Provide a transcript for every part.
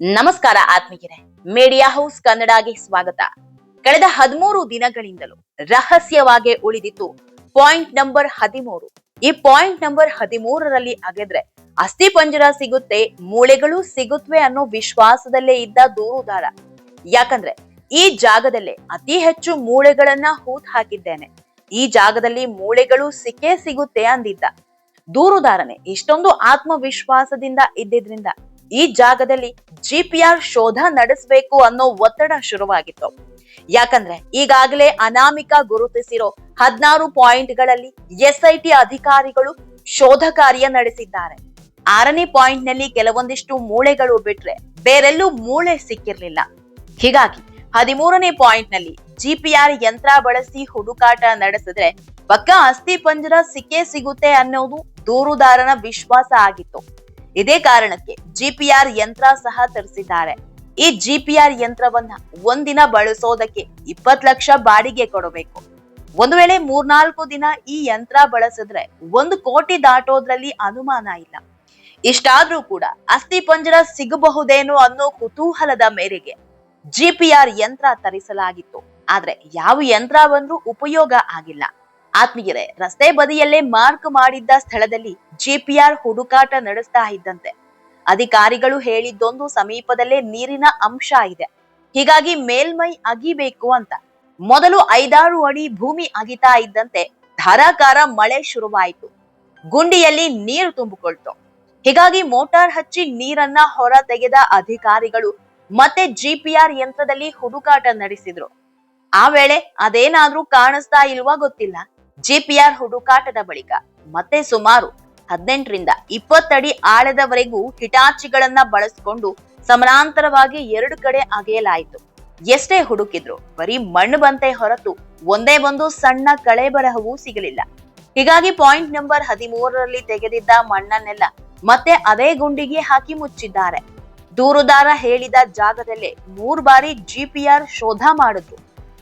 ನಮಸ್ಕಾರ ಆತ್ಮೀಯರೇ. Media house ಕನ್ನಡಗೆ ಸ್ವಾಗತ. ಕಳೆದ ಹದಿಮೂರು ದಿನಗಳಿಂದಲೂ ರಹಸ್ಯವಾಗಿ ಉಳಿದಿತ್ತು ಪಾಯಿಂಟ್ ನಂಬರ್ ಹದಿಮೂರು. ಈ ಪಾಯಿಂಟ್ ನಂಬರ್ ಹದಿಮೂರರಲ್ಲಿ ಅಗೆದ್ರೆ ಅಸ್ಥಿ ಪಂಜರ ಸಿಗುತ್ತೆ, ಮೂಳೆಗಳು ಸಿಗುತ್ತವೆ ಅನ್ನೋ ವಿಶ್ವಾಸದಲ್ಲೇ ಇದ್ದ ದೂರುದಾರ. ಯಾಕಂದ್ರೆ ಈ ಜಾಗದಲ್ಲೇ ಅತಿ ಹೆಚ್ಚು ಮೂಳೆಗಳನ್ನ ಹೂತ್ ಹಾಕಿದ್ದೇನೆ. ಈ ಜಾಗದಲ್ಲಿ ಮೂಳೆಗಳು ಸಿಕ್ಕೇ ಸಿಗುತ್ತೆ ಅಂದಿದ್ದ. ದೂರುದಾರನೆ, ಇಷ್ಟೊಂದು ಆತ್ಮವಿಶ್ವಾಸದಿಂದ ಇದ್ದಿದ್ರಿಂದ ಈ ಜಾಗದಲ್ಲಿ ಜಿಪಿಆರ್ ಶೋಧ ನಡೆಸಬೇಕು ಅನ್ನೋ ಒತ್ತಡ ಶುರುವಾಗಿತ್ತು. ಯಾಕಂದ್ರೆ ಈಗಾಗಲೇ ಅನಾಮಿಕ ಗುರುತಿಸಿರೋ ಹದಿನಾರು ಪಾಯಿಂಟ್ಗಳಲ್ಲಿ ಎಸ್ಐಟಿ ಅಧಿಕಾರಿಗಳು ಶೋಧ ಕಾರ್ಯ ನಡೆಸಿದ್ದಾರೆ. ಆರನೇ ಪಾಯಿಂಟ್ನಲ್ಲಿ ಕೆಲವೊಂದಿಷ್ಟು ಮೂಳೆಗಳು ಬಿಟ್ರೆ ಬೇರೆಲ್ಲೂ ಮೂಳೆ ಸಿಕ್ಕಿರ್ಲಿಲ್ಲ. ಹೀಗಾಗಿ ಹದಿಮೂರನೇ ಪಾಯಿಂಟ್ನಲ್ಲಿ ಜಿಪಿಆರ್ ಯಂತ್ರ ಬಳಸಿ ಹುಡುಕಾಟ ನಡೆಸಿದ್ರೆ ಪಕ್ಕ ಅಸ್ಥಿ ಪಂಜರ ಸಿಕ್ಕೇ ಸಿಗುತ್ತೆ ಅನ್ನೋದು ದೂರುದಾರನ ವಿಶ್ವಾಸ ಆಗಿತ್ತು. ಇದೇ ಕಾರಣಕ್ಕೆ ಜಿಪಿಆರ್ ಯಂತ್ರ ಸಹ ತರಿಸಿದ್ದಾರೆ. ಈ ಜಿಪಿಆರ್ ಯಂತ್ರವನ್ನ ಒಂದಿನ ಬಳಸೋದಕ್ಕೆ ಇಪ್ಪತ್ ಲಕ್ಷ ಬಾಡಿಗೆ ಕೊಡಬೇಕು. ಒಂದು ವೇಳೆ ಮೂರ್ನಾಲ್ಕು ದಿನ ಈ ಯಂತ್ರ ಬಳಸಿದ್ರೆ ಒಂದು ಕೋಟಿ ದಾಟೋದ್ರಲ್ಲಿ ಅನುಮಾನ ಇಲ್ಲ. ಇಷ್ಟಾದ್ರೂ ಕೂಡ ಅಸ್ಥಿ ಪಂಜರ ಸಿಗಬಹುದೇನೋ ಅನ್ನೋ ಕುತೂಹಲದ ಮೇರೆಗೆ ಜಿಪಿಆರ್ ಯಂತ್ರ ತರಿಸಲಾಗಿತ್ತು. ಆದ್ರೆ ಯಾವ ಯಂತ್ರ ಬಂದ್ರೂ ಉಪಯೋಗ ಆಗಿಲ್ಲ. ಆತ್ಮೀಯರೇ, ರಸ್ತೆ ಬದಿಯಲ್ಲೇ ಮಾರ್ಕ್ ಮಾಡಿದ್ದ ಸ್ಥಳದಲ್ಲಿ ಜಿಪಿಆರ್ ಹುಡುಕಾಟ ನಡೆಸ್ತಾ ಇದ್ದಂತೆ. ಅಧಿಕಾರಿಗಳು ಹೇಳಿದ್ದೊಂದು ಸಮೀಪದಲ್ಲೇ ನೀರಿನ ಅಂಶ ಇದೆ. ಹೀಗಾಗಿ ಮೇಲ್ಮೈ ಅಗಿಬೇಕು ಅಂತ. ಮೊದಲು ಐದಾರು ಅಡಿ ಭೂಮಿ ಅಗಿತಾ ಇದ್ದಂತೆ ಧಾರಾಕಾರ ಮಳೆ ಶುರುವಾಯಿತು. ಗುಂಡಿಯಲ್ಲಿ ನೀರು ತುಂಬಿಕೊಳ್ತು. ಹೀಗಾಗಿ ಮೋಟಾರ್ ಹಚ್ಚಿ ನೀರನ್ನ ಹೊರ ತೆಗೆದ ಅಧಿಕಾರಿಗಳು ಮತ್ತೆ ಜಿಪಿಆರ್ ಯಂತ್ರದಲ್ಲಿ ಹುಡುಕಾಟ ನಡೆಸಿದ್ರು. ಆ ವೇಳೆ ಅದೇನಾದ್ರೂ ಕಾಣಿಸ್ತಾ ಇಲ್ವಾ ಗೊತ್ತಿಲ್ಲ. ಜಿಪಿಆರ್ ಹುಡುಕಾಟದ ಬಳಿಕ ಮತ್ತೆ ಸುಮಾರು ಹದಿನೆಂಟರಿಂದ ಇಪ್ಪತ್ತಡಿ ಆಳದವರೆಗೂ ಹಿಟಾಚಿಗಳನ್ನ ಬಳಸಿಕೊಂಡು ಸಮಾನಾಂತರವಾಗಿ ಎರಡು ಕಡೆ ಅಗೆಯಲಾಯಿತು. ಎಷ್ಟೇ ಹುಡುಕಿದ್ರು ಬರೀ ಮಣ್ಣು ಬಂತೆ ಹೊರತು ಒಂದೇ ಒಂದು ಸಣ್ಣ ಕಳೆ ಬರಹವೂ ಸಿಗಲಿಲ್ಲ. ಹೀಗಾಗಿ ಪಾಯಿಂಟ್ ನಂಬರ್ ಹದಿಮೂರರಲ್ಲಿ ತೆಗೆದಿದ್ದ ಮಣ್ಣನ್ನೆಲ್ಲ ಮತ್ತೆ ಅದೇ ಗುಂಡಿಗೆ ಹಾಕಿ ಮುಚ್ಚಿದ್ದಾರೆ. ದೂರುದಾರ ಹೇಳಿದ ಜಾಗದಲ್ಲೇ ಮೂರು ಬಾರಿ ಜಿಪಿಆರ್ ಶೋಧ ಮಾಡಿದ್ರು.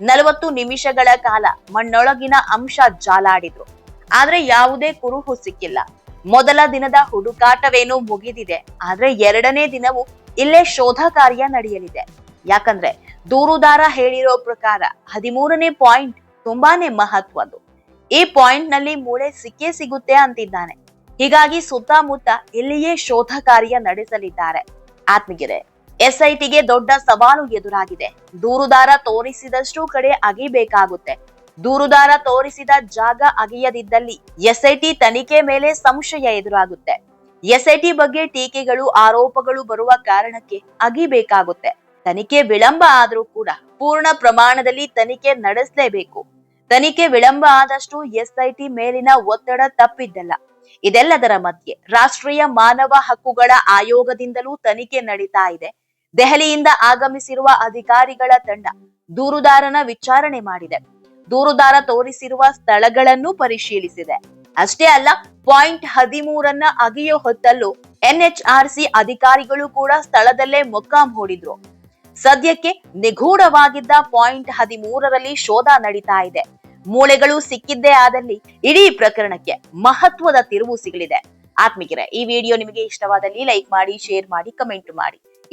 ನಲವತ್ತು ನಿಮಿಷಗಳ ಕಾಲ ಮಣ್ಣೊಳಗಿನ ಅಂಶ ಜಾಲಾಡಿದ್ರು. ಆದ್ರೆ ಯಾವುದೇ ಕುರುಹು ಸಿಕ್ಕಿಲ್ಲ. ಮೊದಲ ದಿನದ ಹುಡುಕಾಟವೇನೂ ಮುಗಿದಿದೆ. ಆದ್ರೆ ಎರಡನೇ ದಿನವೂ ಇಲ್ಲೇ ಶೋಧ ಕಾರ್ಯ ನಡೆಯಲಿದೆ. ಯಾಕಂದ್ರೆ ದೂರುದಾರ ಹೇಳಿರೋ ಪ್ರಕಾರ ಹದಿಮೂರನೇ ಪಾಯಿಂಟ್ ತುಂಬಾನೇ ಮಹತ್ವದ್ದು. ಈ ಪಾಯಿಂಟ್ನಲ್ಲಿ ಮೂಳೆ ಸಿಕ್ಕೇ ಸಿಗುತ್ತೆ ಅಂತಿದ್ದಾನೆ. ಹೀಗಾಗಿ ಸುತ್ತಮುತ್ತ ಇಲ್ಲಿಯೇ ಶೋಧ ಕಾರ್ಯ ನಡೆಸಲಿದ್ದಾರೆ. ಆತ್ಮಗಿರೆ ಎಸ್ಐಟಿಗೆ ದೊಡ್ಡ ಸವಾಲು ಎದುರಾಗಿದೆ. ದೂರುದಾರ ತೋರಿಸಿದಷ್ಟು ಕಡೆ ಅಗಿಬೇಕಾಗುತ್ತೆ ದೂರುದಾರ ತೋರಿಸಿದ ಜಾಗ ಅಗಿಯದಿದ್ದಲ್ಲಿ ಎಸ್ಐಟಿ ತನಿಖೆ ಮೇಲೆ ಸಂಶಯ ಎದುರಾಗುತ್ತೆ. ಎಸ್ಐಟಿ ಬಗ್ಗೆ ಟೀಕೆಗಳು, ಆರೋಪಗಳು ಬರುವ ಕಾರಣಕ್ಕೆ ಅಗಿಬೇಕಾಗುತ್ತೆ ತನಿಖೆ ವಿಳಂಬ ಆದರೂ ಕೂಡ ಪೂರ್ಣ ಪ್ರಮಾಣದಲ್ಲಿ ತನಿಖೆ ನಡೆಸಲೇಬೇಕು. ತನಿಖೆ ವಿಳಂಬ ಆದಷ್ಟು ಎಸ್ಐಟಿ ಮೇಲಿನ ಒತ್ತಡ ತಪ್ಪಿದ್ದಲ್ಲ. ಇದೆಲ್ಲದರ ಮಧ್ಯೆ ರಾಷ್ಟ್ರೀಯ ಮಾನವ ಹಕ್ಕುಗಳ ಆಯೋಗದಿಂದಲೂ ತನಿಖೆ ನಡೀತಾ ಇದೆ. ದೆಹಲಿಯಿಂದ ಆಗಮಿಸಿರುವ ಅಧಿಕಾರಿಗಳ ತಂಡ ದೂರುದಾರನ ವಿಚಾರಣೆ ಮಾಡಿದೆ. ದೂರುದಾರ ತೋರಿಸಿರುವ ಸ್ಥಳಗಳನ್ನು ಪರಿಶೀಲಿಸಿದೆ. ಅಷ್ಟೇ ಅಲ್ಲ, ಪಾಯಿಂಟ್ ಹದಿಮೂರನ್ನ ಅಗಿಯೋ ಹೊತ್ತಲ್ಲೂ ಎನ್ಎಚ್ಆರ್ಸಿ ಅಧಿಕಾರಿಗಳು ಕೂಡ ಸ್ಥಳದಲ್ಲೇ ಮೊಕ್ಕಾಂ ಹೂಡಿದ್ರು. ಸದ್ಯಕ್ಕೆ ನಿಗೂಢವಾಗಿದ್ದ ಪಾಯಿಂಟ್ ಹದಿಮೂರರಲ್ಲಿ ಶೋಧ ನಡೀತಾ ಇದೆ. ಮೂಳೆಗಳು ಸಿಕ್ಕಿದ್ದೇ ಆದಲ್ಲಿ ಇಡೀ ಪ್ರಕರಣಕ್ಕೆ ಮಹತ್ವದ ತಿರುವು ಸಿಗಲಿದೆ. ಆತ್ಮಿಕರೇ, ಈ ವಿಡಿಯೋ ನಿಮಗೆ ಇಷ್ಟವಾದಲ್ಲಿ ಲೈಕ್ ಮಾಡಿ, ಶೇರ್ ಮಾಡಿ, ಕಮೆಂಟ್ ಮಾಡಿ.